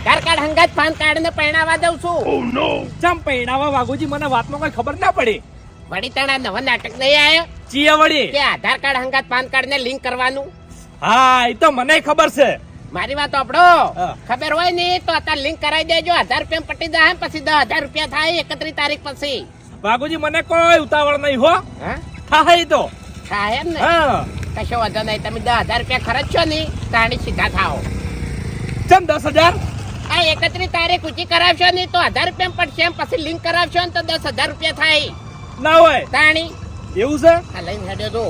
આધાર card હંગાત PAN card ને પહેણાવા દઉં છું. ચમ પૈણાવા વાઘુજી મને વાતમાં કોઈ ખબર ના પડી. વળી તણા નવા નાટક નહીં આવ્યો. ચીએ વળી કે આધાર કાર્ડ હંગાત પાન કાર્ડ ને લિંક કરવાનું? હા એ તો મને ખબર છે. મારી વાત આપડો. ખબર હોય ને તો અત્યારે લિંક કરાવી દેજો. હજાર રૂપિયા પટી દે પછી દસ હજાર રૂપિયા થાય એકત્રીસ તારીખ પછી. બાગુજી મને કોઈ ઉતાવળ નહીં હો. હા? થાય તો. થાય એમ ને? કશો વાંધો નહીં તમે દસ હજાર રૂપિયા ખર્ચશો ને તાણી સીધા થાઓ. ચમ દસ હજાર? આ એકત્રીસ તારીખ ઊંચી કરાવશો ને તો હજાર રૂપિયા પડશે એમ પછી લિંક કરાવશો ને તો દસ હજાર રૂપિયા થાય. ના હોય. તાણી. એવું છે? હા લઈને હેડે જો.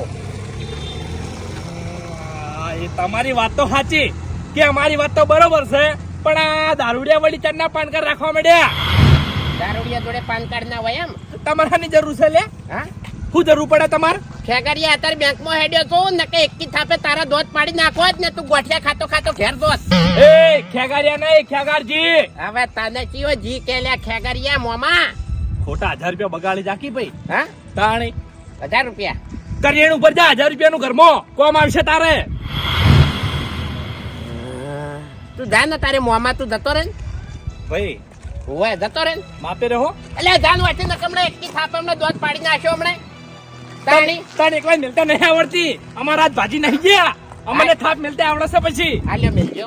તમારી વાત તો સાચી. કે અમારી વાત તો બરોબર છે પણ આ દારૂડિયા વળી ચરના પાન કાર્ડ રાખવા માંડ્યા. દારૂડિયા જોડે પાન કાર્ડ ના હોય એમ? તમારાની જરૂર છે લે. હા? શું જરૂર પડે તમારે? ખેગરિયા અત્યારે બેંકમાં હેડ્યો છું ને કે એકી થાપે તારા દોત પાડી નાખો જ ને તું ગોઠિયા ખાતો ખાતો ઘેર દોત એ ખેગરિયા નહીં ખેગારજી. હવે તને કયો જી કે લ્યા ખેગરિયા મોમા? ખોટા હજાર રૂપિયા બગાડી જાકી ભાઈ. હા? તાણી. હજાર રૂપિયા. કરિયાણું ઉપર જા હજાર રૂપિયા નું ઘરમાં. કોમ આવશે તારે. તું જા ને તારે મોમા તું જતો રે ભાઈ. હોય જતો રે. માપે રહો. એટલે જાન વાંચી ને એક એકી થાપે હમણાં દોત પાડી નાખ્યો હમણે. તાણી તને એકલા મિલતા નહીં આવડતી. અમારા હાથ ભાજી નહીં ગયા. અમને થાપ મિલતા આવડે છે પછી. હાલ્યો મિલજો.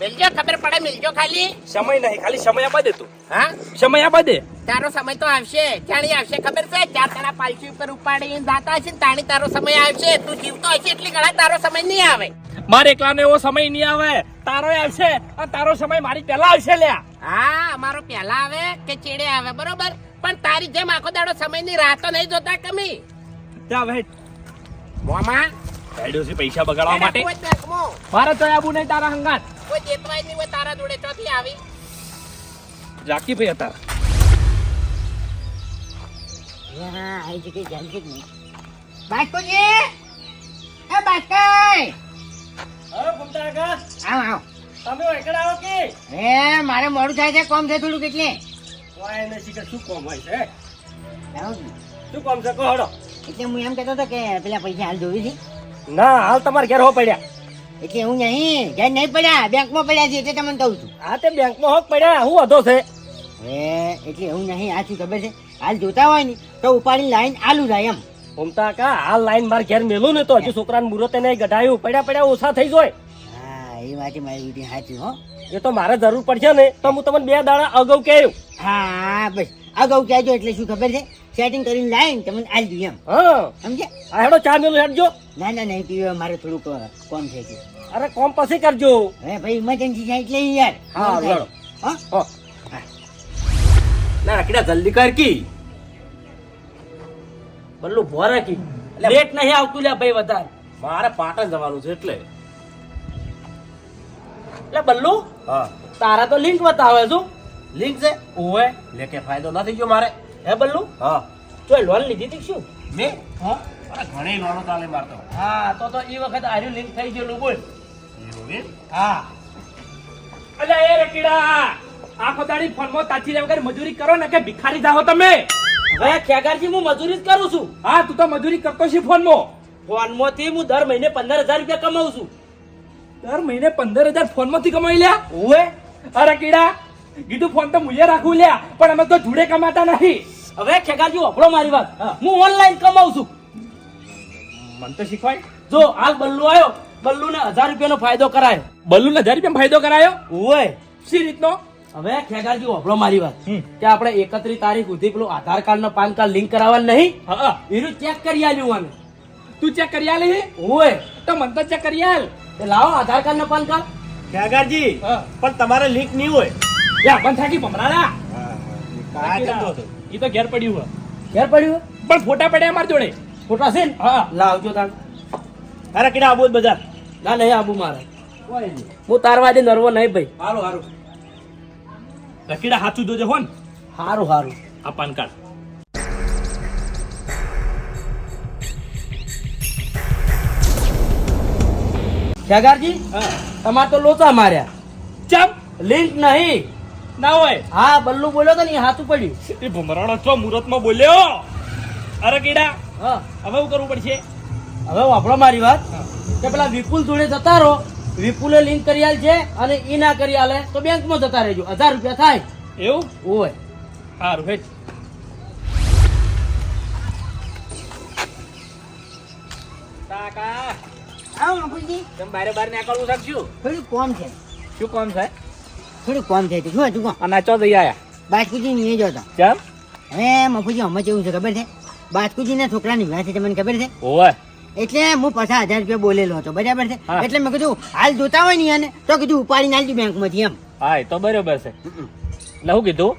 મિલજો ખબર પડે મિલજો ખાલી. સમય નહીં ખાલી સમય આપવા દે તું. હા? સમય આપવા દે. તારો સમય તો આવશે જાણી આવશે ખબર છે? ચાર તારા પાલખી ઉપર ઉપાડીને દાતા છે તાણી તારો સમય આવશે. તું જીવતો હશે એટલી ઘણા તારો સમય નહીં આવે. મારે એકલાનો એવો સમય નહીં આવે. તારો આવશે અને તારો સમય મારી પહેલા આવશે લ્યા. હા અમારો પહેલા આવે કે ચેડે આવે બરોબર? પણ તારી જેમ આખો દાડો સમયની રાહ તો નહીં જોતા કમી જા વેટ મોમાં? હેડ્યો છે પૈસા બગાડવા માટે. મારે તો આબુ નહીં તારા હંગાત. કોઈ દેતવાય નહીં હોય તારા જોડે ચોથી આવી. રાખી ભાઈ હતા બાસ્કોજી! એ બાસ્કોઈ હવે ઘૂમતા આગળ. આવ આવ. તમે એકડ આવો કે? એ મારે મોડું થાય છે કોમ છે થોડું કેટલે શું કોમ હોય છે આવ. શું કોમ છે કહો હડો એટલે હું એમ કહેતો હતો કે પેલા પૈસા હાલ જોવી છે. ના હાલ તમારે ઘેર હો પડ્યા. એટલે હું નહીં ઘેર નહીં પડ્યા બેંકમાં પડ્યા છે એટલે તમને કહું છું. હા તે બેંકમાં હોક પડ્યા હું હતો છે? એ એટલે હું નહીં આ શું ખબર છે. હાલ જોતા હોય ને તો ઉપાડી લાઈન આલુ જાય એમ. ઓમતા કા હાલ લાઈન માર ઘેર મેલું ને તો હજુ છોકરાને મુરતે નહીં ગઢાયું પડ્યા પડ્યા ઓછા થઈ જોય. હા એ વાત મારી બીજી સાચી હો. એ તો મારે જરૂર પડશે ને તો હું તમને બે દાડા અગાઉ કહ્યું. હા બસ. અગાઉ કહેજો એટલે શું ખબર છે? સેટિંગ કરીને લાઈન તમને આલ દઉં એમ. હા. સમજે આ હેડો ચા મેલું હેડજો. ના ના નહીં પીવે મારે થોડુંક કોમ છે કે અરે કોમ પછી કરજો. હે ભાઈ ઇમરજન્સી છે એટલે યાર. હા, લડો. હો? ના કીડા જલ્દી કર કી. બલ્લુ ભોરે કી. લેટ નહીં આવતું લ્યા ભાઈ વધારે. મારે પાટણ જવાનું છે એટલે. એટલે બલ્લુ હા. તારા તો લિંક બતાવે છું. લિંક છે? ઓએ લે કે ફાયદો નથી થઈ ગયો મારે. હે બલ્લુ? હા. તો લોન લીધી હતી શું? મેં? હા. અરે ઘણી લોનો ચાલે મારતો. હા તો તો એ વખત આર્યું લિંક થઈ ગયેલું બોલ એવું હા. અલે એ રકીડા આખો દાડી ફોનમાં તાચી રહ્યા વગર મજૂરી કરો ને કે ભિખારી જાઓ તમે. હવે ખેગારજી હું મજૂરી જ કરું છું. હા તું તો મજૂરી કરતો છે ફોનમાં. ફોનમાંથી હું દર મહિને પંદર હજાર રૂપિયા કમાઉં છું. દર મહિને પંદર હજાર ફોનમાંથી કમાઈ લ્યા? ઓએ અરે કીડા કીધું ફોન તો મુજે રાખવું લ્યા પણ અમે તો જોડે કમાતા નહીં. હવે ખેગાજી વફડો મારી વાત. હું. ઓનલાઈન કમાઉં છું. મન તો શીખવાય. જો હાલ બલ્લુ આવ્યો બલ્લુને હજાર રૂપિયાનો ફાયદો કરાયો. બલ્લુ ને હજાર રૂપિયા ફાયદો કરાયો? ઓવે સી રીતનો? હવે ખેગારજી વફડો મારી વાત. કે આપણે એકત્રીસ તારીખ સુધી પેલું Aadhaar card PAN card link કરાવવાનું નહીં? હા એનું ચેક કરી આલ્યું અમે. તું ચેક કરી આલી હોય તો મન તો ચેક કરી આલ. એ લાવો આધાર કાર્ડ નો પાન કાર્ડ. ખેગારજી હા. પણ તમારે લિંક નહીં હોય. યા મન થાકી જતો. ઈ તો ઘેર પડ્યું હે. ઘેર પડ્યું? પણ ફોટા પડ્યા અમાર જોડે. ખોટા છે ને? હા. લાવજો તાર અરે કીડા આબુ બજાર. ના નહીં આબુ મારે. હું તારવા દે નરવો નહીં ભાઈ. હારું હારું. રકીડા હાથું જોજે હોન. હારું હારું. આ પાન કાર્ડ ખેગારજી હા. તમારે તો લોચા માર્યા. ચમ? લિંક નહીં. ના હોય. હા બલ્લુ બોલ્યો તો ને હાથું પડ્યું. એ ભમરાડો છો મુહૂર્તમાં બોલ્યો? અરે કીડા હા. હવે હું કરવું પડશે? હવે વાપરો મારી વાત. કે પેલા વિપુલ જોડે જતા રહો. વિપુલે લિંક કરી આલ છે અને ઈ ના કરી આલે તો બેંકમાં જતા રહેજો. હજાર રૂપિયા થાય. એવું? હોય સારું હેઠ કાકા આવો મફુજી તમે બારે બાર નીકળવું શકશું થોડું કોમ છે? શું કોમ છે? થોડું કોમ થાય શું હતું કોમ અને ચો જઈ આયા? બાસ્કુજી નહીં જોતો કેમ? હવે મફુજી હમણાં કેવું છે ખબર છે? બાસ્કુજીના છોકરાની વિવાહ છે તમને ખબર છે? ઓવે. એટલે હું પચાસ હજાર રૂપિયા બોલેલો હતો બરાબર છે? એટલે મેં કીધું હાલ જોતા હોય ને એને તો કીધું ઉપાડીને બેંક બેંકમાંથી એમ. હા એ તો બરોબર છે. એટલે શું કીધું?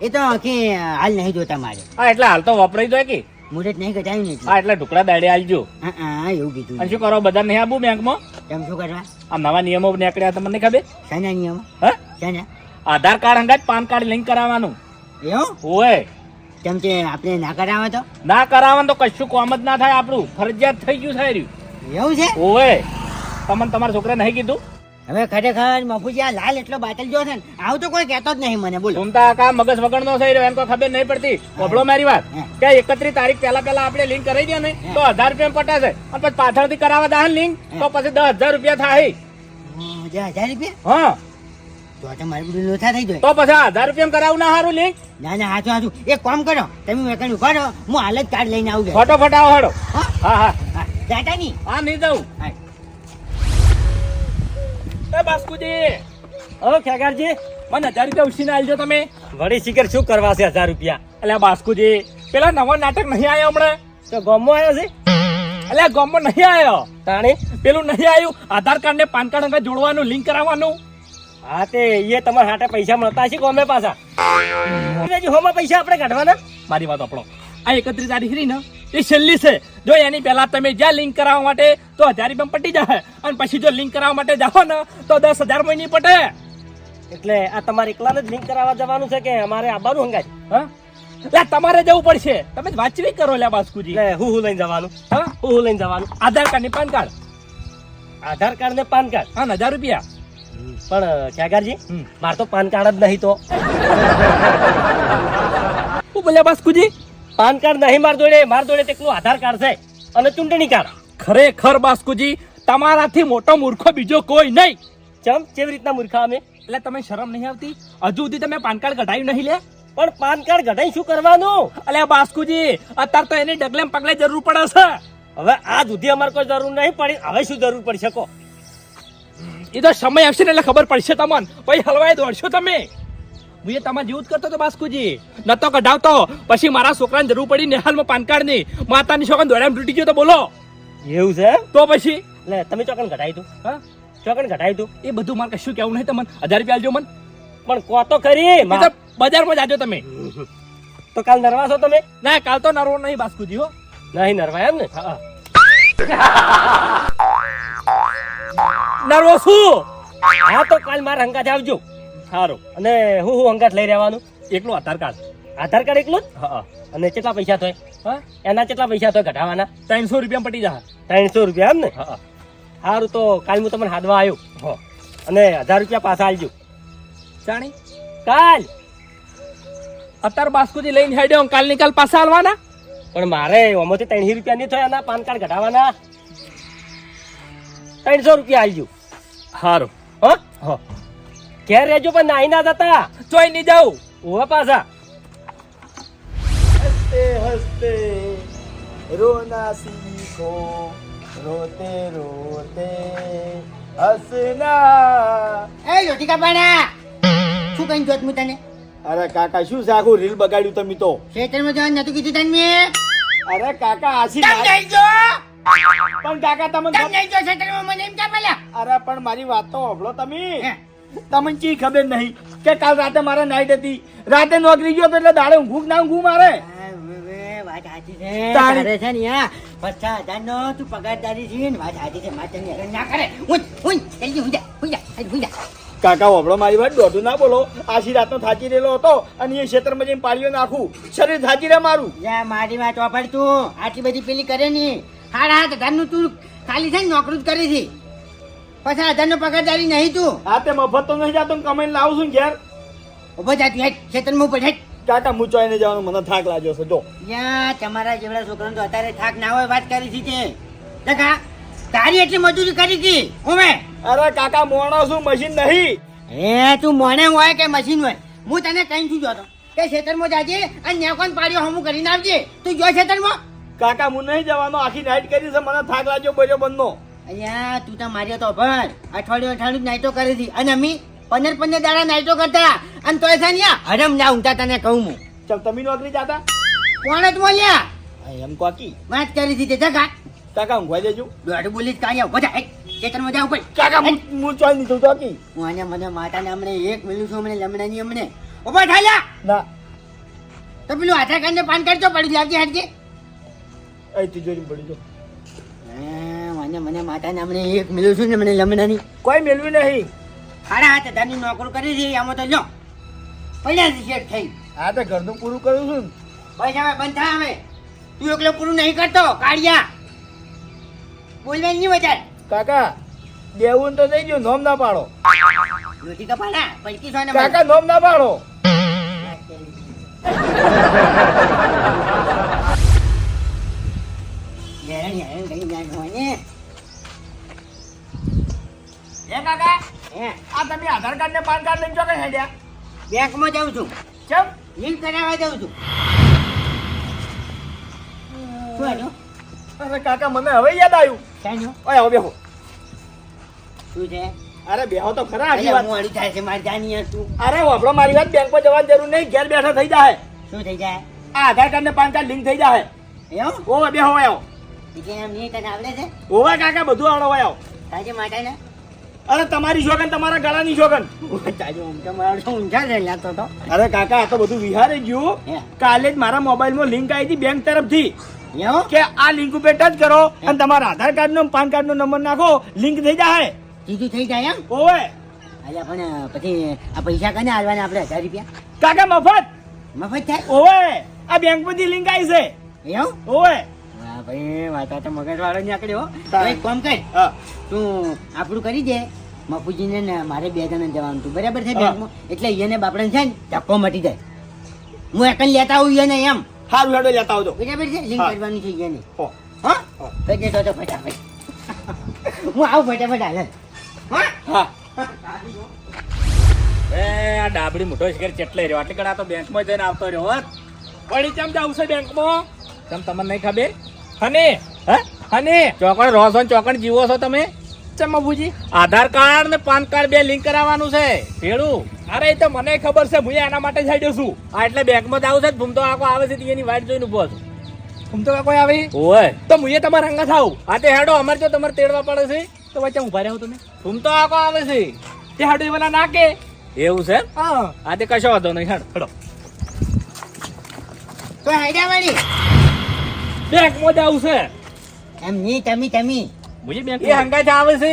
એ તો કે હાલ નહીં જોતા મારે. હા એટલે હાલ તો વપરાઈ જાય કે મુરત નહીં કટાયું નહીં. હા એટલે ઢોકળા દાડે આલજો. હા હા એવું કીધું શું કરો બધા નહીં આવું બેંકમાં? કેમ શું કરવા? આ નવા નિયમો નીકળ્યા તમને ખબર? શાના નિયમ? હા? શાના? આધાર કાર્ડ અંગાજ પાન કાર્ડ લિંક કરાવવાનું. એવું? હોય કેમ કે આપણે ના કરાવે તો? ના કરાવવાનું તો કશું કોમ જ ના થાય આપણું. ફરજિયાત થઈ ગયું સારું એવું છે? ઓય. તમને તમારા છોકરા નહીં કીધું? હવે ખરેખર મફુજી આ લાલ એટલો બાટલ જો છે ને આવું તો કોઈ કહેતો જ નહીં મને બોલો. સુનતા કા મગજ વગર નો થઈ રહ્યો એમ કોઈ ખબર નહીં પડતી. કોબળો મારી વાત. કે એકત્રીસ તારીખ પહેલા પહેલા આપણે લિંક કરાવી દે ને તો હજાર રૂપિયા પટાશે. અને પછી પાછળથી કરાવવા દા લિંક તો પછી દસ હજાર રૂપિયા થાય. હજાર રૂપિયા? હા. તો તો મારી બધું લોથા થઈ જાય તો પછી હજાર રૂપિયા કરાવું ના સારું લિંક ના ના હાચું હાચું. એક કામ કરો તમે વેકણ ઊભા રહો હું હાલ જ કાર્ડ લઈને આવું ફટોફટ આવો હડો. હા? હા જાતા નહીં. હા નહીં જવું હા. એ બાસ્કુજી. હવે ખેગારજી મને હજાર રૂપિયા ઉછીને આલજો તમે. વળી શિખર શું કરવા છે હજાર રૂપિયા? એટલે બાસ્કુજી પેલા નવા નાટક નહીં આવ્યો હમણાં? તો ગામમાં આવ્યો છે? એટલે ગામમાં નહીં આવ્યો તાણે? પેલું નહીં આવ્યું આધાર કાર્ડ ને પાન કાર્ડ અંગે જોડવાનું લિંક કરાવવાનું. હા તે એ તમારા હાટે પૈસા મળતા છે ગમે પાછા. હોમાં. પૈસા આપણે કાઢવાના? મારી વાત આપણો આ એકત્રીસ તારીખ રહી ને એ છેલ્લી છે. જો એની પહેલા તમે જ્યાં લિંક કરાવવા માટે તો હજાર રૂપિયા પટી જાય અને પછી જો લિંક કરાવવા માટે જાઓ ને તો દસ હજાર મહિની પટે. એટલે આ તમારે એકલાને જ લિંક કરાવવા જવાનું છે કે અમારે આવવાનું હંગાજ હા? એટલે તમારે જવું પડશે. તમે જ વાંચવી કરો લે બાસ્કુજી. લે હું હું લઈને જવાનું? હા? હું હું લઈને જવાનું? આધાર કાર્ડ ને પાન કાર્ડ. આધાર કાર્ડ ને પાન કાર્ડ. હા હજાર રૂપિયા. પણ ખેગારજી હમ. મારે તો પાન કાર્ડ જ નહીં તો. બોલ્યા બાસ્કુજી? પાન કાર્ડ નહીં માર જોડે માર જોડે તેટલું આધાર કાર્ડ છે અને ચૂંટણી કાર્ડ. ખરેખર બાસ્કુજી તમારાથી મોટો મૂર્ખો બીજો કોઈ નહીં. ચમ કેવી રીતના મૂર્ખા અમે? એટલે તમે શરમ નહીં આવતી? હજુ સુધી તમે પાન કાર્ડ કઢાયું નહીં લે? પણ પાન કાર્ડ કઢાઈ શું કરવાનું? અલ્યા બાસ્કુજી અત્યારે તો એની ડગલે પગલે જરૂર પડે છે. હવે આ સુધી અમારે કોઈ જરૂર નહીં પડી હવે શું જરૂર પડી શકો? એ તો સમય આવશે ને એટલે ખબર પડશે તમને. પછી હલવાઈ દોડશો તમે. હું એ તમારે જેવું જ કરતો હતો બાસ્કુજી. નતો કઢાવતો. પછી મારા છોકરાને જરૂર પડી નેહાલમાં પાન કાર્ડની માતાની છોકરા દોડામ તૂટી ગયો તો બોલો. એવું છે? તો પછી? લે તમે ચોકન ઘટાઈ તું. હા? ચોકન ઘટાઈ તું. એ બધું મારે કશું કેવું નહીં તમને. હજાર રૂપિયા આલજો મને. પણ કો તો ખરી બજારમાં જાજો તમે. તો કાલ નરવા છો તમે? ના કાલ તો નરવો નહીં બાસ્કુજી હો. નહીં નરવા એમ ને? નરવો શું હા તો કાલ મારા હંગાત આવજો. સારું અને હું હું અંગાત લઈ રહેવાનું? એકલું આધાર કાર્ડ. આધાર કાર્ડ એકલું જ? હા. અને કેટલા પૈસા થાય? હા? એના કેટલા પૈસા થાય ઘટાવાના ત્રણસો રૂપિયા પટી જાય ત્રણસો રૂપિયા એમ ને? હા સારું તો કાલ હું તમને હાદવા આવ્યો હા. અને હજાર રૂપિયા પાછા આવજો જાણી? કાલ? અત્યારે બાસ્કુજી લઈને હેડ્યો કાલની કાલ પાછા આવવાના પણ મારે આમાંથી ત્રણસો રૂપિયા નહીં થયા ના પાન કાર્ડ ઘટાવાના ત્રણસો રૂપિયા આવજો સારું હા? હા. ઘેર રહેજો પણ નાઈ ના જતા. ચોઈ નહીં જાઉં. ઊભા પાછા. હસતે હસતે રોના સીખો રોતે રોતે. હસના. એ લોટી કાપાણા શું કઈ જોત હું તને? અરે કાકા શું સાખું રીલ બગાડ્યું તમે તો. ખેતરમાં જવાનું નતું કીધું તને મેં? અરે કાકા આશી તમ જો? પણ કાકા તમે તમ નહીં જો ખેતરમાં? મને એમ કે પેલા અરે પણ મારી વાત તો હોભળો તમે. તમને ચી ખબર નહીં કે કાલ રાતે મારા નાઈટ હતી. રાતે નોકરી ગયો તો એટલે દાડે ઊંઘું ના ઊંઘું મારે? આ વે વે, વાત સાચી છે. તારે છે ને યા પચાસ હજાર નો તું પગારદારી છે ને વાત સાચી છે મારે તને ના કરે. હું હું જલ્દી હું જા હું જા હું જા. કાકા વાપડો મારી વાત દોઢું ના બોલો. આશી રાતનો થાચી રહેલો હતો અને એ ક્ષેત્રમાં જઈને પાળીઓ નાખું. શરીર થાચી રહે મારું. યા મારી વાત વાપર તું આટલી બધી પેલી કરે ની. હાડા હાથ હજારનું તું ખાલી છે નોકરી જ કરી છે. પચાસ હજાર નો પગારદારી નહીં તું. હા તે મફત તો નહીં જાતો કમાઈને લાવું છું ઘેર. ઊભો જા તું ખેતરમાં ઉપર હેઠ કાકા હું જવાનું મને થાક લાગ્યો છે જો. યા તમારા જેવડા છોકરાને તો અત્યારે થાક ના હોય વાત કરી છે તે. તારી એટલી મજૂરી કરી હતી ઓમે અરે કાકા મોણો શું મશીન નહીં. એ તું મોણે હોય કે મશીન હોય? હું તને કઈ છું જોતો. કે ખેતરમાં જાજે અને નેકોન પાડ્યો હમું કરીને આવજે. તું જો ખેતરમાં. કાકા હું નહીં જવાનો આખી નાઈટ કરી છે મને થાક લાગ્યો બજો બંધનો અહીંયા તું તો માર્યો તો ભર. અઠવાડિયું અઠવાડિયું નાઈટો કરી હતી. અને અમી પંદર પંદર દાડા નાઈટો કરતા. અને તોય છે ને હરમ ના ઊંઘતા તને કહું હું. ચલ તમે નોકરી જાતા? કોણ જ બોલ્યા એમ કોકી. વાત કરી હતી તે જગા. કાકા ઊંઘવાઈ દેજો દોઢ બોલી જ કાઢ્યા બધા એક મજા ભાઈ કાકા હું હું ચોઈ નહીં જોતો કી હું આને મને માતાને હમણે એક મિલું છું હમણે લમણાની હમણે. ઊભા થાલ્યા ના. તો પેલું આધાર કાર્ડ ને પાન કાર્ડ તો પડી લાગી હાડકે એ તિજોરી પડી જો. મને મને માતાને હમણે એક મિલું છું ને મને લમણાની. કોઈ મેળવી નહીં. સાડા હાથ હજારની નોકરી કરી છે આમાં તો લો પૈસા શેઠ થઈ. આ તો ઘરનું પૂરું કરું છું. બસ હવે બંધ થા હવે. તું એકલો પૂરું નહીં કરતો કાઢિયા બોલવા નહીં વધારે. કાકા દેવું તો થઈ ગયું નોમ ના પાડો. રોટી પાડા પૈકી સો ને કાકા નોમ ના પાડો. Yeah, yeah, yeah, yeah, ને એ કાકા? હે. આ તમે આધાર કાર્ડ ને પાન કાર્ડ લઈને ચોકન હેડ્યા બેંકમાં જાઉં છું. ચમ? લિંક કરાવવા જાઉં છું. શું અરે કાકા મને હવે યાદ આવ્યું શાનું? ઓય આવો બેહો. શું છે? અરે બેહો તો ખરા આખી વાત. હું અડી થાય છે મારી જાની તું. અરે વાપરો મારી વાત બેંક પર જવાની જરૂર નહીં ઘેર બેઠા થઈ જાય શું થઈ જાય? આ આધાર કાર્ડ ને પાન કાર્ડ લિંક થઈ જાય એવું? ઓવે બેહો આવ્યો આવો. બીજે નામ નહીં તને આવડે છે? ઓવા કાકા બધું આવડો આવ્યો આવો. તાજે માતા ને અરે તમારી જોગન તમારા ગળાની શોગન તાજે ઊંઘ તો મારો તો ઊંઝા જ લાગતો તો અરે કાકા આ તો બધું વિહારે ગયું. કાલે જ મારા મોબાઈલમાં લિંક આવી હતી બેંક તરફથી. કે આ લિંક ઉપર ટચ કરો અને તમારા આધાર કાર્ડ નો પાન કાર્ડ નો નંબર નાખો લિંક થઈ જાય. સીધું થઈ જાય એમ? ઓવે. અલ્યા પણ પછી આ પૈસા કને આલવાના આપણે હજાર રૂપિયા? કાકા મફત. મફત થાય? ઓવે. આ બેંક પરથી લિંક આવી છે. ઓવે. હા ભાઈ વાતા તો મગજ વાળો નીકળ્યો એક કામ કર. તું આપણું કરી દે. મફુજીને ને મારે બે જણા જવાનું હતું. બરાબર છે બેંક બેંકમાં એટલે એને બાપડા છે ને ધક્કો મટી જાય. હું એકન લેતા આવું એને એમ. સારું હેડો લેતા આવજો. બરાબર છે? લિંક હા. કરવાની છે એને હો. કહી દેતો તો ફટાફટ. હું આવું ફટાફટ હાલે. હા? હા. એ આ ડાબડી મોટો શિખર ચેટલે રહ્યો? આટલી કડા તો બેંકમાં જઈને આવતો રહ્યો હોત વળી ચમ જાવ છે બેંકમાં? ચમ તમને નહીં ખબર? હને? હે? હને? ચોકણ રહો છો ચોકણ જીવો છો તમે? ચમ આધાર કાર્ડ ને પાન કાર્ડ બે લિંક કરાવવાનું છે. ભેડું અરે એ તો મને ખબર છે હું એના માટે જઈ છું. આ એટલે બેંકમાં જાવ છે ભૂમતો આખો આવે છે એની વાટ જોઈને ઊભો છું. ભૂમતો કોઈ આવે? ઓય તો મુએ તમારા અંગા થાવ આ તે હેડો અમારે જો તમારે તેડવા પડે છે. તો વચ્ચે ઊભા રહ્યો તમે ભૂમતો આખો આવે છે. તે હેડો ના કે એવું છે? હા. આ તે કશો વાંધો નહીં હેડો હેડો. તો હેડ્યા વાળી. બેંકમાં જાવ છે. એમ નહીં તમે તમે. મુજે બેંક એ હંગાઈ આવે છે.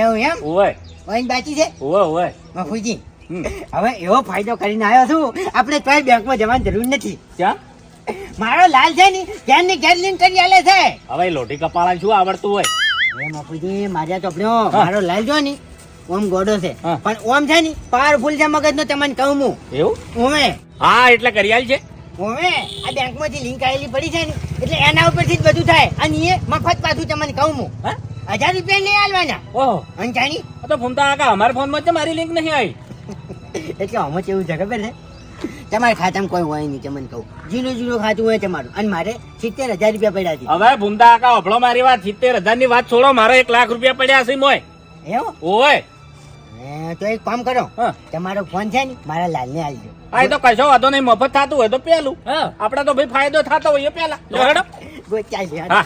એવું એમ? ઓય ઓય બાકી છે? ઓય ઓય મફુજી હવે એવો ફાયદો કરીને આવ્યો છું આપણે તોય બેંકમાં જવાની જરૂર નથી. ક્યાં? મારો લાલ છે ને ઘેરની ઘેર લિંક કરી આલે છે. હવે લોટી કપાળા શું આવડતું હોય? એ મફુજી માર્યા ચોપડ્યો. મારો લાલ જો ને ઓમ ગોડો છે. પણ ઓમ છે ને પાવરફુલ છે મગજ નો તમને કહું હું. એવું? ઓમે. હા એટલે કરિયાલ છે. ઓમે આ બેંકમાંથી લિંક આવેલી પડી છે ને એટલે એના ઉપરથી જ બધું થાય. અને એ મફત પાછું તમને કહું હું. હજાર રૂપિયા નહીં આલવાના. ઓહો. અંજાણી જાણી તો ફોન તો આકા અમારા ફોનમાં જ મારી લિંક નહીં આવી. એટલે અમે એવું છે ખબર ને તમારા ખાતામાં કોઈ હોય નહીં તમને કહું. જીરો જીરો ખાતું હોય તમારું. અને મારે સિત્તેર હજાર રૂપિયા પડ્યા છે. હવે ભૂમતા આકા અભળો મારી વાત સિત્તેર હજારની વાત છોડો મારો એક લાખ રૂપિયા પડ્યા છે મોય એવું? ઓય તો એક કામ કરો. હા. તમારો ફોન છે ને મારા લાલને આલજો આ એ તો કશો વાંધો નહીં મફત થતું હોય તો પેલું. હા. આપણે તો ભાઈ ફાયદો થતો હોય એ પેલા. હેડો. હા.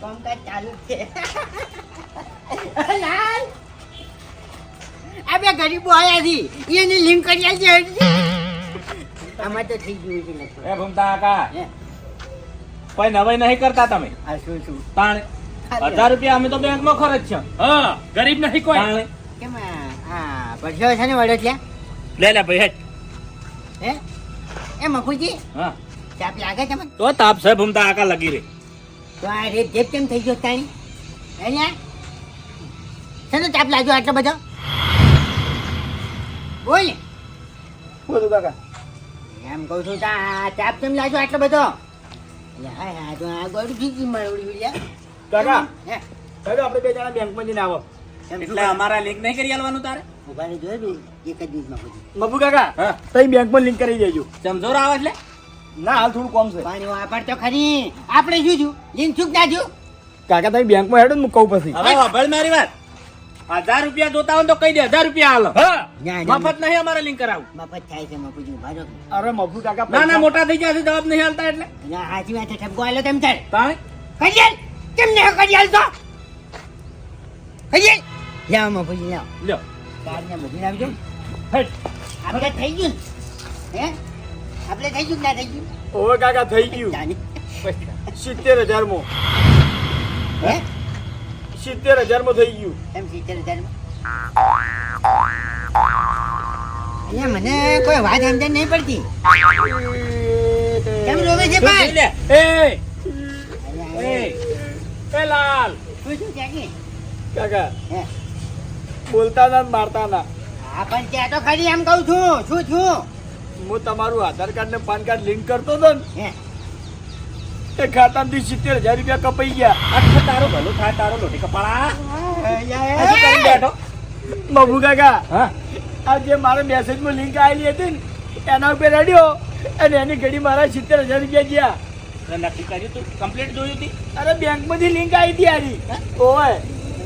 કામકાજ ચાલુ છે. આ બે ગરીબો આયા છે. એની લિંક કરી આલજે આમાં તો થઈ ગયું છે લગભગ. એ ભૂમતા આકા કોઈ નવાઈ નહીં કરતા તમે. આ શું શું? તાણ. હજાર રૂપિયા અમે તો બેંકમાં ખર્ચ છે. હા ગરીબ નહીં કોઈ. કેમ? આ આ છે ને વડો ત્યાં? લે લે ભાઈ હે? એ મફુજી હા. ચાપ લાગે છે તો તાપ છે ભૂમતા આકા લગી રે તો આ રેત જેમ કેમ થઈ ગયો તાણી. અહીંયા શેનો ચાપ લાગ્યો આટલો બધો? બોલ બોલું કાકા. એમ કહું છું તા ચાપ કેમ લાગ્યો આટલો બધો? હાય, તો આ ગોળું મારે ઉડી ઉડી, કાકા હે, ચાલો આપણે બે જણા બેંકમાં જઈને આવો. એટલે અમારા લિંક નહીં કરી આલવાનું તારે? ઊભા રહી જોયો બે એક જ દિવસમાં પછી. કાકા હા. તઈ બેંકમાં લિંક કરી દેજો. સમજો આવે એટલે? ના હાલ થોડું કોમ છે. પાણી વાપર તો ખરી. આપણે જોઈશું છું ચૂક ના છું કાકા તમે બેંકમાં હેડો ને મૂકવું પછી. હવે મારી વાત. હજાર રૂપિયા જોતા હોય તો કહી દે હજાર રૂપિયા હાલો. મફત નહીં અમારે લિંક કરાવું. મફત થાય છે મફુજી ભાજો અરે મફુ કાકા ના ના મોટા થઈ જશે જવાબ નહીં હાલતા એટલે. ના, સાચી વાત છે ઠપકો આલ્યો તેમ થાય તાણે? કરિયલ કેમ ને કરિયલ તો? કરિયલ લાવ મફુજી લાવ લ્યો. બારને બધું આવજો હટ આપણે થઈ ગયું. હે? આપણે થઈ ગયું કે ના થઈ ગયું? ઓવે કાકા થઈ ગયું. સિત્તેર હજાર મો હે? સિત્તેર હજારમાં થઈ ગયું. એમ સિત્તેર હજારમાં? મને કોઈ વાત સમજણ નહીં પડતી. કેમ રોવે છે ભાઈ એ એ એ લાલ. તું શું કે? કાકા બોલતા ના મારતા ના. હા પણ ત્યાં તો ખરી એમ કહું છું શું છું? હું તમારું આધાર કાર્ડ ને પાન કાર્ડ લિંક કરતો હતો ને. હે? એ ખાતામાંથી સિત્તેર હજાર રૂપિયા કપાઈ ગયા. આખો તારો ભલો થાય તારો લોટી કપાળા. બેઠો. બબુ કાકા હા? આ જે મારા મેસેજમાં લિંક આવેલી હતી ને એના ઉપર રડ્યો અને એની ઘડી મારા સિત્તેર હજાર રૂપિયા ગયા. નક્કી કર્યું તું? કમ્પ્લીટ જોયું હતી અરે બેંકમાંથી લિંક આવી હતી આરી. ઓય.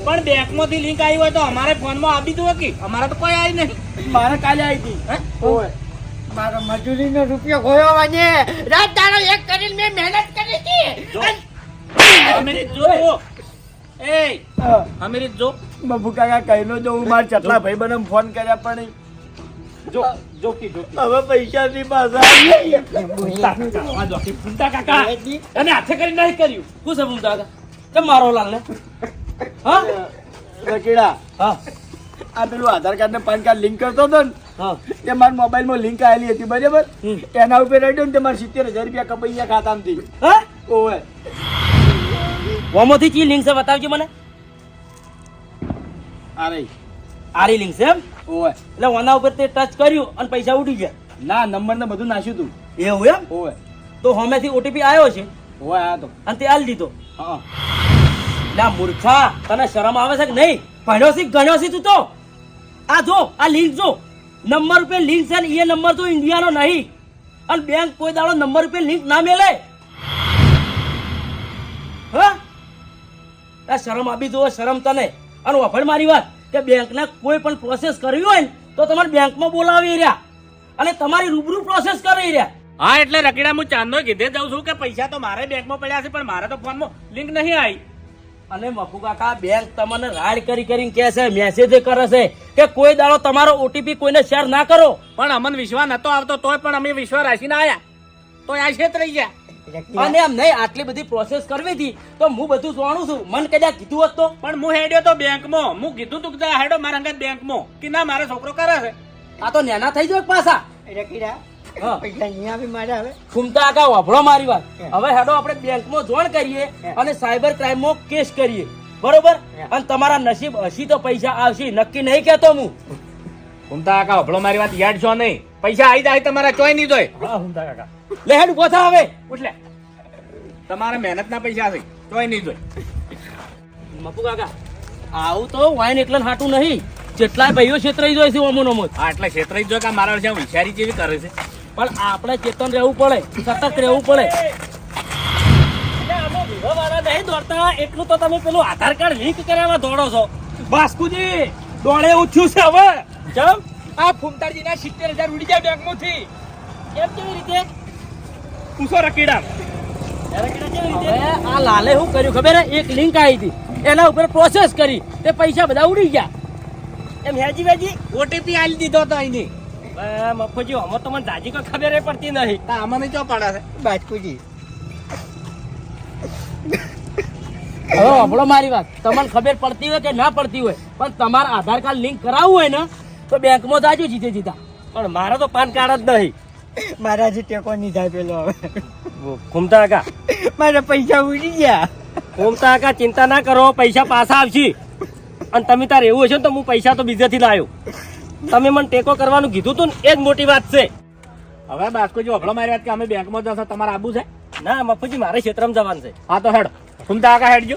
પણ બેંકમાંથી લિંક આવી હોય તો અમારે ફોનમાં આપી દો કે અમારે તો કોઈ આવી નહીં. મારે કાલે આવી હતી. હે? ઓય. મારો મજૂરીનો રૂપિયો ખોયો મને રાત દાડો એક કરીને મેં મહેનત કરી હતી જો. એ હા. જો. મફુ કાકા કહીનો જો હું મારા ચટલા ભાઈ બને ફોન કર્યા પણ જો જોકી જોકી. હવે પૈસા ની પાછા આ જોકી ફૂમતા કાકા. અને હાથે કરી નહીં કર્યું. શું છે ફૂમતા કાકા? મારો લાલ ને હા? રકીડા હા. આ પેલું આધાર કાર્ડ ને પાન કાર્ડ લિંક કરતો હતો ને હા. તે મારા મોબાઈલમાં લિંક આવેલી હતી બરાબર. એના ઉપર રેડ્યો ને તે મારા સિત્તેર હજાર રૂપિયા કપાઈ ગયા ખાતામાંથી. હા? ઓય ઓમોથી ચી લિંક છે બતાવજો મને. આ રહી આરી લિંક છે એમ? ઓય એટલે ઓના ઉપર તે ટચ કર્યું અને પૈસા ઉડી ગયા. ના નંબર ને બધું નાખ્યું તું. એવું એમ? ઓએ તો હોમેથી ઓટીપી આવ્યો છે? ઓય આ તો. અને તે આલ દીધો. હા ના મૂર્ખા તને શરમ આવે છે કે નહીં? ભણ્યો છે ગણ્યો છે તું તો. આ જો આ લિંક જો. નંબર પે લિંક છે ને એ નંબર તો ઇન્ડિયાનો નહીં. અને બેંક કોઈ દાડો નંબર પે લિંક ના મેલે. હા? શરમ આપી દો શરમ તને. અને વફળ મારી વાત કે બેંકના કોઈ પણ પ્રોસેસ કરવી હોય ને તો તમારે બેંકમાં બોલાવી રહ્યા. અને તમારી રૂબરૂ પ્રોસેસ કરી રહ્યા. હા એટલે રકીડા હું ચાંદનો કીધે જાઉં છું કે પૈસા તો મારે બેંકમાં પડ્યા છે પણ મારે તો ફોનમાં લિંક નહીં આવી. અને મફુ કાકા બેંક તમને રાડ કરી કરીને કહે છે મેસેજ કરે છે કે કોઈ દાડો તમારો ઓટીપી કોઈને શેર ના કરો. પણ અમને વિશ્વાસ નતો આવતો તોય પણ અમે વિશ્વાસ રાખીને આવ્યા તો આ છેતરાઈ ગયા. અને એમ નહીં આટલી બધી પ્રોસેસ કરવી હતી તો હું બધું જાણું છું. મન કદાચ કીધું હોત તો. પણ હું હેડ્યો તો બેંકમાં. હું કીધું તું કે હેડો મારા અંગત બેંકમાં. કે ના મારો છોકરો કરે છે. આ તો નેના થઈ જાય પાછા? રકીડા મારે વાત. હવે હેડો આપણે બેંકમાં જોણ કરીએ અને સાયબર ક્રાઇમમાં કેસ કરીએ. બરોબર? અને તમારા નસીબ હસી તો પૈસા આવશે નક્કી નહીં કેતો હું. ઘૂમતા કાકા હભળો મારી વાત યાદ છો નહીં? પૈસા આવી જાય તમારા ચોય નહીં જોય. હા ફૂમતા કાકા લે હેડ ઊભો થા હવે. એટલે તમારા મહેનતના પૈસા છે તોય નહીં જોઈ મપુ કાકા આવું તો વાઈન એકલા હાટું નહીં. જેટલા ભાઈઓ છેતરાઈ જાય છે અમુન અમુન હા એટલે છેતરાઈ જ જો કે મારા જ્યાં વિચારી જેવી કરે છે? પણ આપણે ચેતન રહેવું પડે સતત રહેવું પડે. નહીં દોડતા એટલું તો તમે પેલું આધાર કાર્ડ લિંક કરાવવા દોડો છો. બાસ્કુજી દોડે ઉઠ્યું છે હવે. જમ આ ફૂમતાજીના સિત્તેર હજાર ઉડી જાય બેંકમાંથી કેમ કેવી રીતે? પૂછો રકીડા આ લાલે શું કર્યું ખબર? એક લિંક આવી હતી. એના ઉપર પ્રોસેસ કરી. તે પૈસા બધા ઉડી ગયા. એમ હેજી વેજી ઓટીપી આલી દીધો તો અહીંની મફોજી તો મને જાજી કોઈ ખબર પડતી નહીં તો આમાં ચો પાડે છે? બાજકુજી. હવે સાંભળો મારી વાત. તમને ખબર પડતી હોય કે ના પડતી હોય પણ તમારે આધાર કાર્ડ લિંક કરાવવું હોય ને તો બેંકમાં જાજો જીતે જીતા. પણ મારા તો પાન કાર્ડ જ નહીં. મારાથી ટેકો નહીં થાય પેલો હવે. ઘૂમતા કાકા મારા પૈસા ઉડી ગયા. ઘૂમતા કાકા ચિંતા ના કરો પૈસા પાછા આવશે. અને તમે તારે એવું હશે ને તો હું પૈસા તો બીજેથી લાવ્યો તમે મને ટેકો કરવાનું કીધું તું ને એ જ મોટી વાત છે. હવે બાસ્કોજી વફળો મારી વાત કે અમે બેંકમાં જશો તમારે આબુ છે? ના મફુજી મારે ક્ષેત્રમાં જવાનું છે. હા તો હેડ. ઘૂમતા આગા હેડજો.